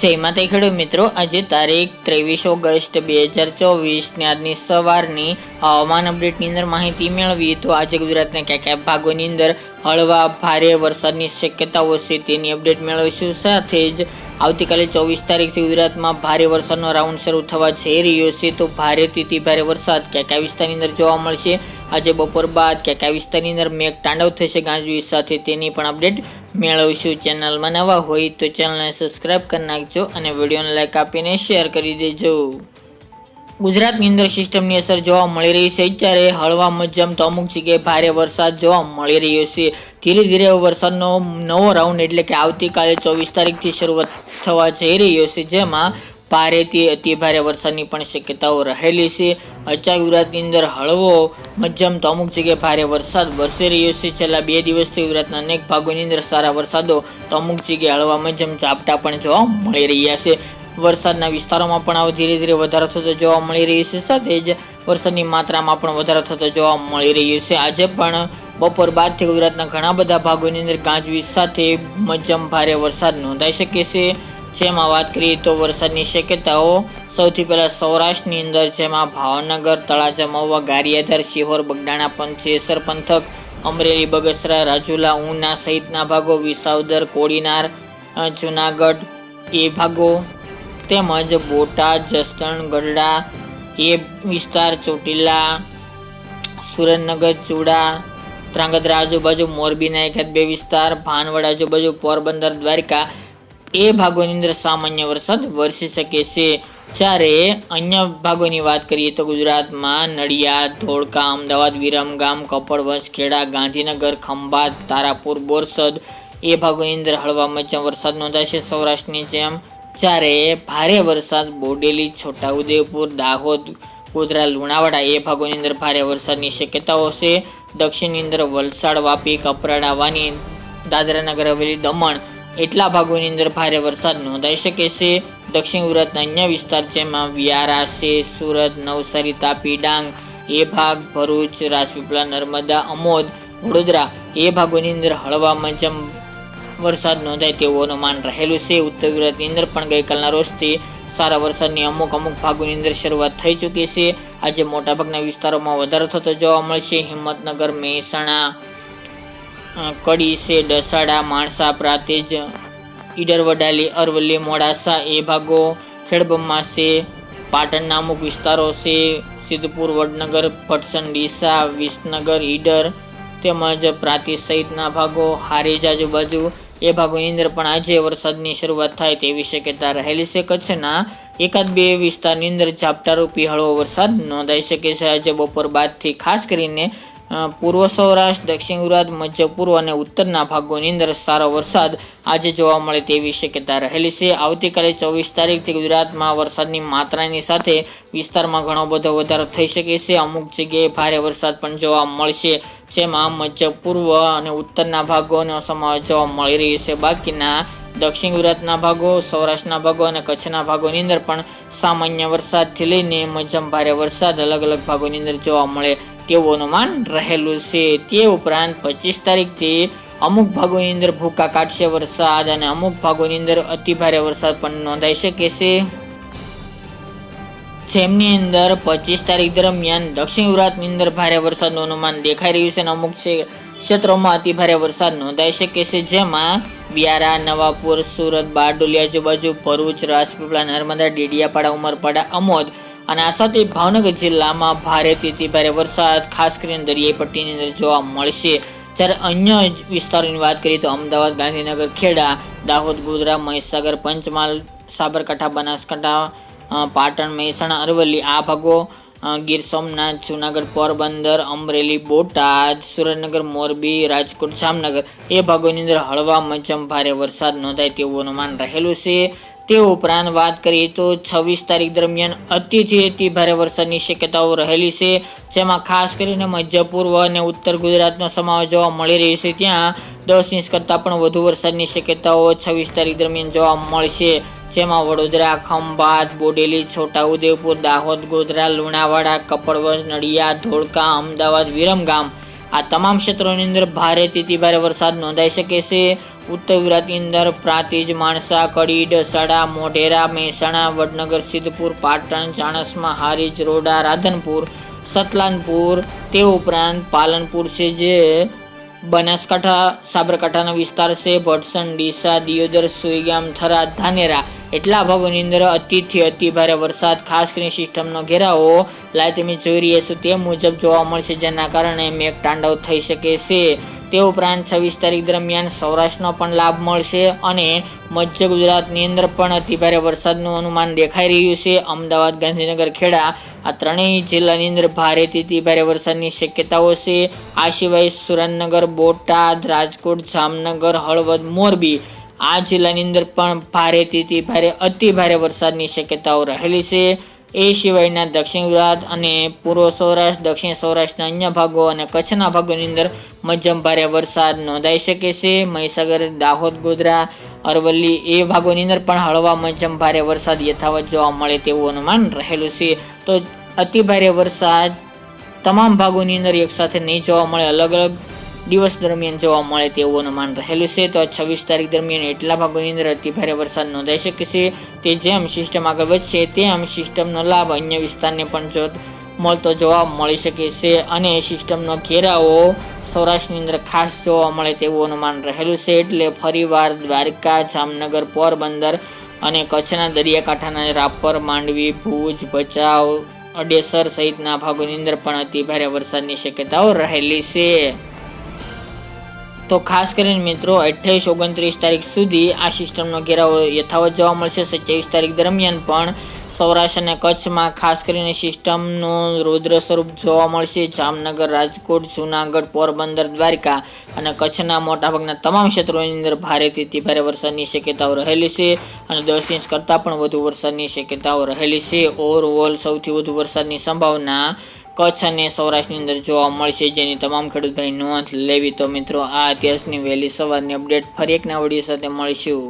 જય માતા ખેડૂત મિત્રો, આજે તારીખ ત્રેવીસ ઓગસ્ટ બે હજાર ચોવીસની આજની સવારની હવામાન અપડેટની અંદર માહિતી મેળવી તો આજે ગુજરાતના ક્યાં ક્યાં ભાગોની અંદર હળવા ભારે વરસાદની શક્યતાઓ છે તેની અપડેટ મેળવીશું. સાથે જ આવતીકાલે ચોવીસ તારીખથી ગુજરાતમાં ભારે વરસાદનો રાઉન્ડ શરૂ થવા જઈ રહ્યો છે. તો ભારેથી ભારે વરસાદ ક્યાં ક્યાં વિસ્તારની અંદર જોવા મળશે? આજે બપોર બાદ કે કયા વિસ્તારની અંદર મેઘ તાંડવ થશે. ગાજવીજ સાથે તેની પણ અપડેટ મેળવીશું. ચેનલમાં નવા હોય તો ચેનલને સબસ્ક્રાઇબ કરી નાખજો અને વિડીયોને લાઇક આપીને શેર કરી દેજો. ગુજરાતની અંદર સિસ્ટમની અસર જોવા મળી રહી છે. અત્યારે હળવા મધ્યમ તો અમુક જગ્યાએ ભારે વરસાદ જોવા મળી રહ્યો છે. ધીરે ધીરે વરસાદનો નવો રાઉન્ડ એટલે કે આવતીકાલે ચોવીસ તારીખથી શરૂઆત થવા જઈ રહ્યો છે. જેમાં ભારેથી અતિ ભારે વરસાદની પણ શક્યતાઓ રહેલી છે. અચાનક ગુજરાતની અંદર હળવો મધ્યમ તો અમુક જગ્યાએ ભારે વરસાદ વરસી રહ્યો છે. છેલ્લા બે દિવસથી ગુજરાતના અનેક ભાગોની અંદર સારા વરસાદો તો અમુક જગ્યાએ હળવા મધ્યમ ઝાપટા પણ જોવા મળી રહ્યા છે. વરસાદના વિસ્તારોમાં પણ આવો ધીરે ધીરે વધારો થતો જોવા મળી રહ્યો છે. સાથે જ વરસાદની માત્રામાં પણ વધારો થતો જોવા મળી રહ્યો છે. આજે પણ બપોર બાદથી ગુજરાતના ઘણા બધા ભાગોની અંદર ગાજવીજ સાથે મધ્યમ ભારે વરસાદ નોંધાઈ શકે છે. જેમાં વાત કરીએ તો વરસાદની શક્યતાઓ સૌથી પહેલાં સૌરાષ્ટ્રની અંદર, જેમાં ભાવનગર, તળાજા, મહુવા, ગારિયાધાર, શિહોર, બગડાણા પંચેસર પંથક અમરેલી, બગસરા, રાજુલા, ઉના સહિતના ભાગો, વિસાવદર, કોડીનાર જુનાગઢ, એ ભાગો, તેમજ બોટાદ, જસદણ, ગઢડા, એ વિસ્તાર, ચોટીલા, સુરેન્દ્રનગર, ચુડા, ધ્રાંગધ્રા આજુબાજુ મોરબીના એકાદ બે વિસ્તાર, ભાનવડ આજુબાજુ પોરબંદર, દ્વારકા એ ભાગોની અંદર સામાન્ય વરસાદ વરસી શકે છે. જ્યારે અન્ય ભાગોની વાત કરીએ તો ગુજરાતમાં નડિયાદ, ધોળકા, અમદાવાદ, વિરમગામ, કપડવંશ, ખેડા, ગાંધીનગર, ખંભાત, તારાપુર, બોરસદ એ ભાગોની અંદર હળવા મધ્યમ વરસાદ નોંધાશે સૌરાષ્ટ્રની જેમ. જ્યારે ભારે વરસાદ બોડેલી, છોટાઉદેપુર, દાહોદ, ગોધરા, લુણાવાડા એ ભાગોની અંદર ભારે વરસાદની શક્યતાઓ છે. દક્ષિણની અંદર વલસાડ, વાપી, કપરાડા, વાની, દાદરા નગર, હવેલી, દમણ એટલા ભાગોની અંદર ભારે વરસાદ નોંધાઈ શકે છે. દક્ષિણ ગુજરાતના અન્ય વિસ્તાર જેમાં વ્યારા છે સુરત, નવસારી, તાપી, ડાંગ, એ ભાગ, ભરૂચ, રાજપીપળા, નર્મદા, અમોદ, વડોદરા એ ભાગોની અંદર હળવા મજમ વરસાદ નોંધાય તેવું અનુમાન રહેલું છે. ઉત્તર ગુજરાતની અંદર પણ ગઈકાલના રોજથી સારા વરસાદની અમુક અમુક ભાગોની અંદર શરૂઆત થઈ ચૂકી છે. આજે મોટાભાગના વિસ્તારોમાં વધારો થતો જોવા મળશે. હિંમતનગર, મહેસાણા કડી છે ડસાડા માણસા, પ્રાંતિજ, ઈડર વડાલી, અરવલ્લી, મોડાસા, એ ભાગો, ખેડબમ્મા છે પાટણના અમુક વિસ્તારો છે, સિદ્ધપુર, વડનગર, ભટસન, ડીસા, વિસનગર, ઈડર, તેમજ પ્રાંતિજ સહિતના ભાગો, હારીજ આજુબાજુ, એ ભાગોની અંદર પણ આજે વરસાદની શરૂઆત થાય તેવી શક્યતા રહેલી છે. કચ્છના એકાદ બે વિસ્તારની અંદર ઝાપટારૂપી હળવો વરસાદ નોંધાઈ શકે છે. આજે બપોર બાદથી ખાસ કરીને પૂર્વ સૌરાષ્ટ્ર, દક્ષિણ ગુજરાત, મધ્ય પૂર્વ અને ઉત્તરના ભાગોની અંદર સારો વરસાદ આજે જોવા મળે તેવી શક્યતા રહેલી છે. આવતીકાલે ચોવીસ તારીખથી ગુજરાતમાં વરસાદની માત્રાની સાથે વિસ્તારમાં ઘણો બધો વધારો થઈ શકે છે. અમુક જગ્યાએ ભારે વરસાદ પણ જોવા મળશે, જેમાં મધ્ય પૂર્વ અને ઉત્તરના ભાગોનો સમાવેશ જોવા મળી રહ્યો છે. બાકીના દક્ષિણ ગુજરાતના ભાગો, સૌરાષ્ટ્રના ભાગો અને કચ્છના ભાગોની અંદર પણ સામાન્ય વરસાદથી લઈને મધ્યમ ભારે વરસાદ અલગ અલગ ભાગોની અંદર જોવા મળે તેવું અનુમાન રહેલું છે. તે ઉપરાંત પચીસ તારીખથી અમુક ભાગોની અંદર ભૂકા કાઢશે વરસાદ અને અમુક ભાગોની અંદર અતિભારે વરસાદ પણ નોંધાઈ શકે છે. જેમની અંદર પચીસ તારીખ દરમિયાન દક્ષિણ ગુજરાતની અંદર ભારે વરસાદનું અનુમાન દેખાઈ રહ્યું છે અને અમુક ક્ષેત્રોમાં અતિ ભારે વરસાદ નોંધાઈ શકે છે. જેમાં વ્યારા નવાપુર, સુરત, બારડોલી આજુબાજુ ભરૂચ, રાજપીપળા, નર્મદા, ડેડિયાપાડા, ઉમરપાડા, અમોદ અને આ સાથે ભાવનગર જિલ્લામાં ભારેથી અતિ ભારે વરસાદ, ખાસ કરીને દરિયાઈ પટ્ટીની અંદર જોવા મળશે. જ્યારે અન્ય વિસ્તારોની વાત કરીએ તો અમદાવાદ, ગાંધીનગર, ખેડા, દાહોદ, ગોધરા, મહીસાગર, પંચમહાલ, સાબરકાંઠા, બનાસકાંઠા પાટણ, મહેસાણા, અરવલ્લી, આ ભાગો ગીર સોમનાથ, જુનાગઢ, પોરબંદર, અમરેલી, બોટાદ, સુરેન્દ્રનગર, મોરબી, રાજકોટ, જામનગર, એ ભાગોની અંદર હળવા મચમ ભારે વરસાદ નોંધાય તેવું અનુમાન રહેલું છે. તે ઉપરાંત વાત કરીએ તો છવ્વીસ તારીખ દરમિયાન અતિથી અતિ ભારે વરસાદની શક્યતાઓ રહેલી છે, જેમાં ખાસ કરીને મધ્ય પૂર્વ અને ઉત્તર ગુજરાતનો સમાવેશ જોવા મળી રહ્યો છે. ત્યાં દસ ઇંચ કરતાં પણ વધુ વરસાદની શક્યતાઓ છવ્વીસ તારીખ દરમિયાન જોવા મળશે જેમાં વડોદરા, ખંભાત, બોડેલી, છોટાઉદેપુર, દાહોદ, ગોધરા, લુણાવાડા, કપડવંજ, નડિયાદ, ધોળકા, અમદાવાદ, વિરમગામ આ તમામ ક્ષેત્રોની અંદર ભારેથી અતિ ભારે વરસાદ નોંધાઈ શકે છે. ઉત્તર ગુજરાતની અંદર પ્રાંતિજ, માણસા કડી ડસાડા મોઢેરા, મહેસાણા, વડનગર, સિદ્ધપુર, પાટણ, ચાણસમાં હારીજ, રોડા, રાધનપુર, સતલાનપુર, તે ઉપરાંત પાલનપુર છે જે બનાસકાંઠા, સાબરકાંઠાનો વિસ્તાર છે, ભટસણ, ડીસા, દિયોદર, સુઈગામ થરાદ ધાનેરા. એટલા ભાગોની અંદર અતિથી અતિ ભારે વરસાદ, ખાસ કરીને સિસ્ટમનો ઘેરાવો લાય તમે જોઈ રહ્યા છો તે મુજબ જોવા મળશે, જેના કારણે મેઘ તાંડવ થઈ શકે છે. તે ઉપરાંત છવ્વીસ તારીખ દરમિયાન સૌરાષ્ટ્રનો પણ લાભ મળશે અને મધ્ય ગુજરાતની અંદર પણ અતિભારે વરસાદનું અનુમાન દેખાઈ રહ્યું છે. અમદાવાદ, ગાંધીનગર, ખેડા આ ત્રણેય જિલ્લાની અંદર ભારેથી અતિ ભારે વરસાદની શક્યતાઓ છે. આ સિવાય સુરેન્દ્રનગર, બોટાદ, રાજકોટ, જામનગર, હળવદ, મોરબી આ જિલ્લાની અંદર પણ ભારેથી અતિ ભારે અતિ ભારે વરસાદની શક્યતાઓ રહેલી છે. એ સિવાયના દક્ષિણ ગુજરાત અને પૂર્વ સૌરાષ્ટ્ર, દક્ષિણ સૌરાષ્ટ્રના અન્ય ભાગો અને કચ્છના ભાગોની અંદર મધ્યમ ભારે વરસાદ નોંધાઈ શકે છે. મહીસાગર, દાહોદ, ગોધરા, અરવલ્લી એ ભાગોની અંદર પણ હળવા મધ્યમ ભારે વરસાદ યથાવત જોવા મળે તેવું અનુમાન રહેલું છે. તો અતિ ભારે વરસાદ તમામ ભાગોની અંદર એકસાથે નહીં જોવા મળે, અલગ અલગ દિવસ દરમિયાન જોવા મળે તેવું અનુમાન રહેલું છે. તો છવ્વીસ તારીખ દરમિયાન એટલા ભાગોની અંદર અતિ ભારે વરસાદ નોંધાઈ શકે છે. તે જેમ સિસ્ટમ આગળ વધશે, તેમ સિસ્ટમનો લાભ અન્ય વિસ્તારને પણ જો મળતો જોવા મળી શકે છે. અને સિસ્ટમનો ઘેરાવો સૌરાષ્ટ્રની અંદર ખાસ જોવા મળે તેવું અનુમાન રહેલું છે. એટલે ફરીવાર દ્વારકા, જામનગર, પોરબંદર અને કચ્છના દરિયાકાંઠાના રાપર, માંડવી, ભુજ, ભચાઉ, અડેસર સહિતના ભાગોની અંદર પણ અતિ ભારે વરસાદની શક્યતાઓ રહેલી છે. તો ખાસ કરીને મિત્રો, અઠ્યાવીસ, ઓગણત્રીસ તારીખ સુધી આ સિસ્ટમનો ઘેરાવો યથાવત જોવા મળશે. સત્યાવીસ તારીખ દરમિયાન પણ સૌરાષ્ટ્ર અને કચ્છમાં ખાસ કરીને સિસ્ટમનું રૌદ્ર સ્વરૂપ જોવા મળશે. જામનગર, રાજકોટ, જૂનાગઢ, પોરબંદર, દ્વારકા અને કચ્છના મોટાભાગના તમામ ક્ષેત્રોની અંદર ભારેથી અતિ ભારે વરસાદની શક્યતાઓ રહેલી છે અને દસ ઇંચ કરતાં પણ વધુ વરસાદની શક્યતાઓ રહેલી છે. ઓવરઓલ સૌથી વધુ વરસાદની સંભાવના કચ્છ અને સૌરાષ્ટ્રની અંદર જોવા મળશે. જેની તમામ ખેડૂત ભાઈ નોંધ લેવી તો મિત્રો, આ અત્યારની વહેલી સવારની અપડેટ ફરી એક વીડિયો સાથે મળીશું.